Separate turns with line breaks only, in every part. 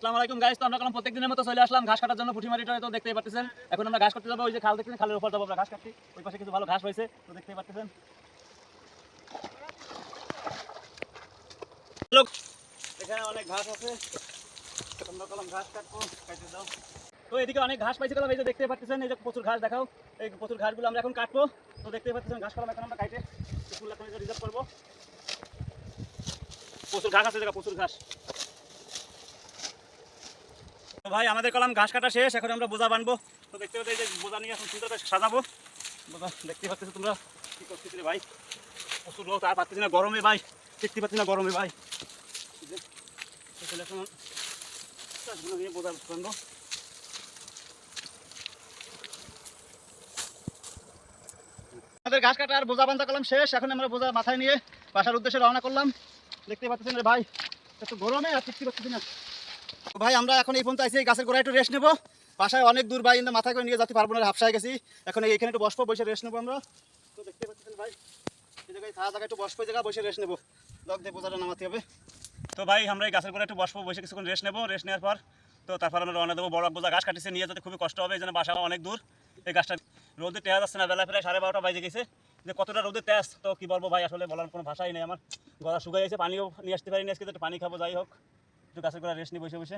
আসসালামু আলাইকুম তো আমরা কারণ প্রত্যেকদিনের মতো চলে আসলাম ঘাস কাটার জন্য পুঁটিমারিটা তো দেখতেই পাচ্ছেন এখন আমরা ঘাস কাটতে যাব, ওই যে খাল দেখতেছেন খালের উপর যাব আমরা ঘাস কাটছি ওই পাশে কিছু ভালো ঘাস হয়েছে তো দেখতেই পাচ্ছেন এখানে অনেক ঘাস আছে। তো এদিকে অনেক ঘাস পাইছে এই যে দেখতে পাচ্ছেন এই যে প্রচুর ঘাস, দেখাও। এই প্রচুর ঘাসগুলো আমরা এখন কাটবো। তো দেখতে পাচ্ছেন ঘাস কলম এখন আমরা কাটে। রিজার্ভ করব। প্রচুর ঘাস আছে প্রচুর ঘাস। তো ভাই, আমাদের কলাম ঘাস কাটা শেষ, এখন আমরা বোঝা বানবো। তো দেখতে পাচ্ছি বোঝা নিয়ে এখন সুন্দর সাজাবো। বোঝা, দেখতে পাচ্ছি তোমরা কি করতেছি রে ভাই? প্রচুর লোক, আর পাচ্ছি না গরমে ভাই, দেখতে পাচ্ছি না গরমে ভাই। এখন নিয়ে বোঝা বানবো। আমাদের ঘাস কাটা আর বোঝা বান্ধা করলাম শেষ, এখন আমরা বোঝা মাথায় নিয়ে বাসার উদ্দেশ্যে রওনা করলাম। দেখতে পাচ্ছেন রে ভাই, এত গরমে আর দেখতে পাচ্ছি না। ভাই, আমরা এখন এই পর্যন্ত আইসি এই গাছের গোড়ায় একটু রেস্ট নেব। বাসায় অনেক দূর ভাই মাথায় করে নিয়ে যেতে পারব না, হাফসায় গেছি। এখন এখানে একটু বসবো, বসে রেস্ট নেব আমরা। তো দেখতে ভাই তো ভাই, আমরা এই গাছের একটু বসবো, বসে কিছুক্ষণ রেস্ট নেব রেস্ট নেওয়ার পর। তো তারপর আমরা রওনা দেবো, বড় বোঝা গাছ কাটিছে, নিয়ে যেতে খুবই কষ্ট হবে, এই বাসা অনেক দূর। এই গাছটা রোদে তেজ আসছে না, বেলা প্রায় সাড়ে বারোটা বাজে গেছে। যে কতটা রোদে তেজ, তো কি বলব ভাই, আসলে বলার কোনো ভাষাই নেই আমার। গলা শুকিয়ে গেছে, পানিও নিয়ে আসতে পারিনি আজকে একটু পানি খাব, যাই হোক। একটু গাছের গোড়া রেস্ট নিয়ে বসে বসে।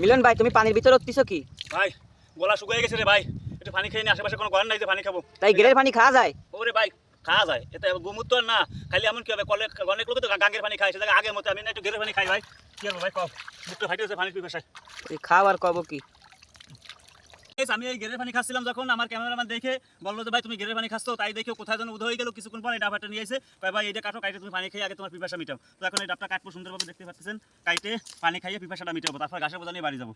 মিলন ভাই তুমি পানির ভিতরে উঠতেছো কি?
ভাই গলা শুকিয়ে গেছে রে ভাই। একটু পানি খেয়ে নি আশেপাশে কোনো ঘর নাই যে পানি খাব।
তাই গেলের পানি খাওয়া যায়?
ওরে ভাই খাওয়া যায়। এটা গোমূত্র না। খালি এমন কি হবে কলে অনেক লোক তো গাঙ্গের পানি খায় সেটা আগের মতো। আমি না একটু গেলের পানি খাই ভাই। কি হবে ভাই কব মুখটা ফাইটে গেছে পানি পিপাসায়।
খাওয়ার কব কি?
আমি এই গেরের পানি খাচ্ছিলাম যখন আমার ক্যামেরাম্যান দেখে বলল যে, ভাই, তুমি গেরের পানি খাচ্ছ? তাই দেখো কোথায় যেন উদয় হয়ে গেল। কিছুক্ষণ পরে এই ডাবাটা নিয়ে এসে ভাই এটা কাটো কাইটে তুমি পানি খেয়ে আগে তোমার পিপাসা মিটাও। তো এখন এই ডাবটা কাটবো, সুন্দরভাবে দেখতে পাচ্ছেন, কাইটে পানি খাইয়ে পিপাসাটা মিটাবো। তারপর ঘাসের বোঝা নিয়ে বাড়ি যাব।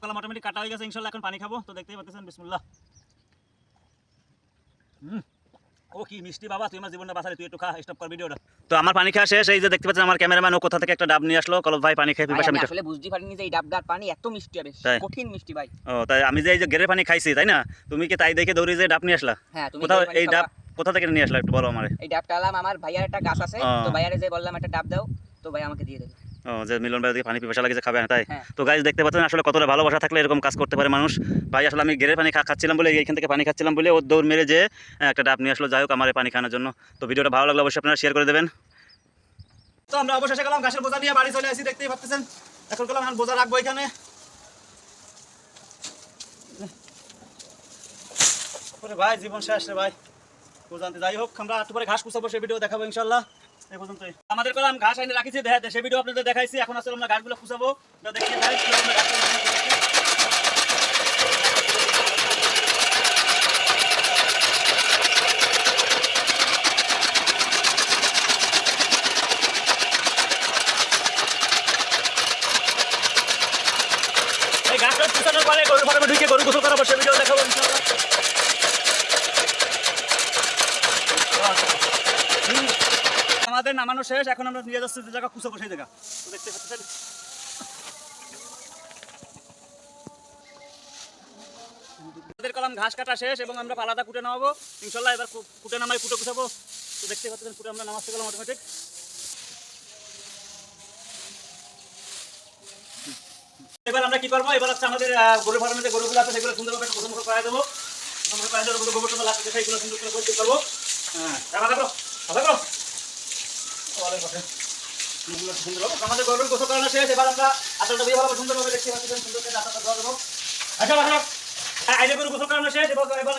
কলাম মোটামুটি কাটা হয়ে গেছে, ইনশাল্লাহ এখন পানি খাব। তো দেখতেই পাচ্ছেন, বিসমুল্লাহ। হুম। ও কি মিষ্টি বাবা তুই আমার জীবনটা বাঁচালি তুই একটু খা স্টপ কর ভিডিওটা তো আমার পানি খাওয়া শেষ এই যে দেখতে পাচ্ছেন আমার ক্যামেরাম্যান ও কোথা থেকে একটা ডাব নিয়ে আসলো? কলব ভাই পানি খেয়ে পিপাসা মিটা
আসলে বুঝতে পারিনি যে এই ডাবদার পানি এত মিষ্টি হবে কঠিন মিষ্টি ভাই।
ও তাই আমি যে এই যে গেরের পানি খাইছি তাই না? তুমি কি তাই দেখে দৌড়ে যে ডাব নিয়ে আসলা?
হ্যাঁ তুমি
কোথাও এই ডাব কোথা থেকে নিয়ে আসলা একটু বলো আমারে।
এই ডাবটা আলাম আমার ভাইয়ার একটা গাছ আছে তো ভাইয়ারে যে বললাম একটা ডাব দাও তো ভাই আমাকে দিয়ে দেবে।
ও যে মিলন ভাই পানি পিপাসা লাগেছে খাবে না তাই?
হ্যাঁ।
তো গাইজ দেখতে পাচ্ছেন আসলে কতটা ভালোবাসা থাকলে এরকম কাজ করতে পারে মানুষ। ভাই আসলে আমি গেরের পানি খা- খাচ্ছিলাম বলে এইখান থেকে পানি খাচ্ছিলাম বলে ও দৌড় মেরে যে একটা ডাব নিয়ে আসলো। যাই হোক আমার পানি খাওয়ানোর জন্য। তো ভিডিওটা ভালো লাগলে অবশ্যই আপনারা শেয়ার করে দেবেন। তো আমরা অবশেষে গেলাম ঘাসের বোঝা নিয়ে বাড়ি চলে আসি দেখতেই পাচ্ছেন। এখন গেলাম এখন বোঝা রাখব এখানে। ভাই জীবন শেষ রে ভাই। বোঝানতে যাই হোক আমরা একটু পরে ঘাস কুচাবো সে ভিডিও দেখাবো ইনশাল্লাহ। এই পর্যন্তই আমাদের কলাম ঘাস আইনে রাখিছি, দেখা সে ভিডিও আপনাদের দেখাইছি। এখন আসলে আমরা ঘাসগুলো ফার্মে ঢুকে গরু গোসল করাবো, সে ভিডিও দেখাবো। আমাদের নামানো শেষ, এখন আমরা নিয়ে যাচ্ছি জায়গা কুচাবো সেই জায়গা। দেখতে পাচ্ছেন আমাদের কলাম ঘাস কাটা শেষ এবং আমরা পালাদা কুটে নামাবো। ইনশাল্লাহ এবার কুটে নামাই, কুটে কুচাবো তো দেখতে পাচ্ছেন, কুটে আমরা নামাজতে গেলাম অটোমেটিক এবার আমরা কি করব? এবার হচ্ছে আমাদের গরু ফার্মে যে গরুগুলো আছে, সেগুলো সুন্দরভাবে গোসল করাই দেবো। গোসল করাই দেবো গোবর টোবর লাগছে সেইগুলো সুন্দর করে করব। হ্যাঁ দেখো অনেক কথা এগুলো সুন্দর হবে। আমাদের গরুর গোসল করানো শেষ এবার আমরা আসলটা দিয়ে ভালো সুন্দরভাবে দেখতে পাচ্ছেন সুন্দর করে আসালটা ধোয়া আচ্ছা আচ্ছা আইনে গরু গোসল করানো শেষ এবার এবার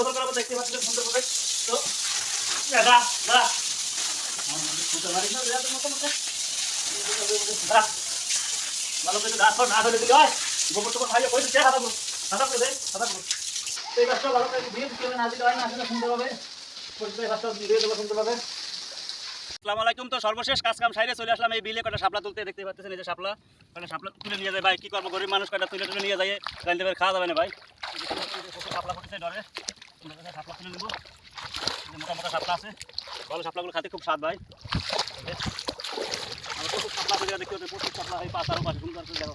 গোসল করাবো দেখতে পাচ্ছেন সুন্দরভাবে। তো দাদা ভালো করে গাছ না দিলে হয়। গোবর টোবর ভাইয়া পয়সা চেয়ে হাতা করুন। হাতা করে ভালো করে হবে হয় না। আসলে সুন্দরভাবে পরিষ্কার গাছটা আসসালামু আলাইকুম। তো সর্বশেষ কাজ কাম সাইডে চলে আসলাম এই বিলে কটা সাপলা তুলতে, দেখতে পাচ্ছেন এই যে সাপলা কটা শাপলা তুলে নিয়ে যায় ভাই? কি করব, গরিব মানুষ কটা তুলে তুলে নিয়ে যায়? জানতে পারে খাওয়া যাবে না ভাই। সাপলা ফুটেছে ডরে। শাপলা তুলে নেব? মোটা মোটা শাপলা আছে। ভালো সাপলাগুলো খাতে খুব স্বাদ ভাই। সাপলা শাপলা দেখতে পাচ্ছি প্রচুর শাপলা হয় পাশ আরও পাঁচ ঘুম দেখো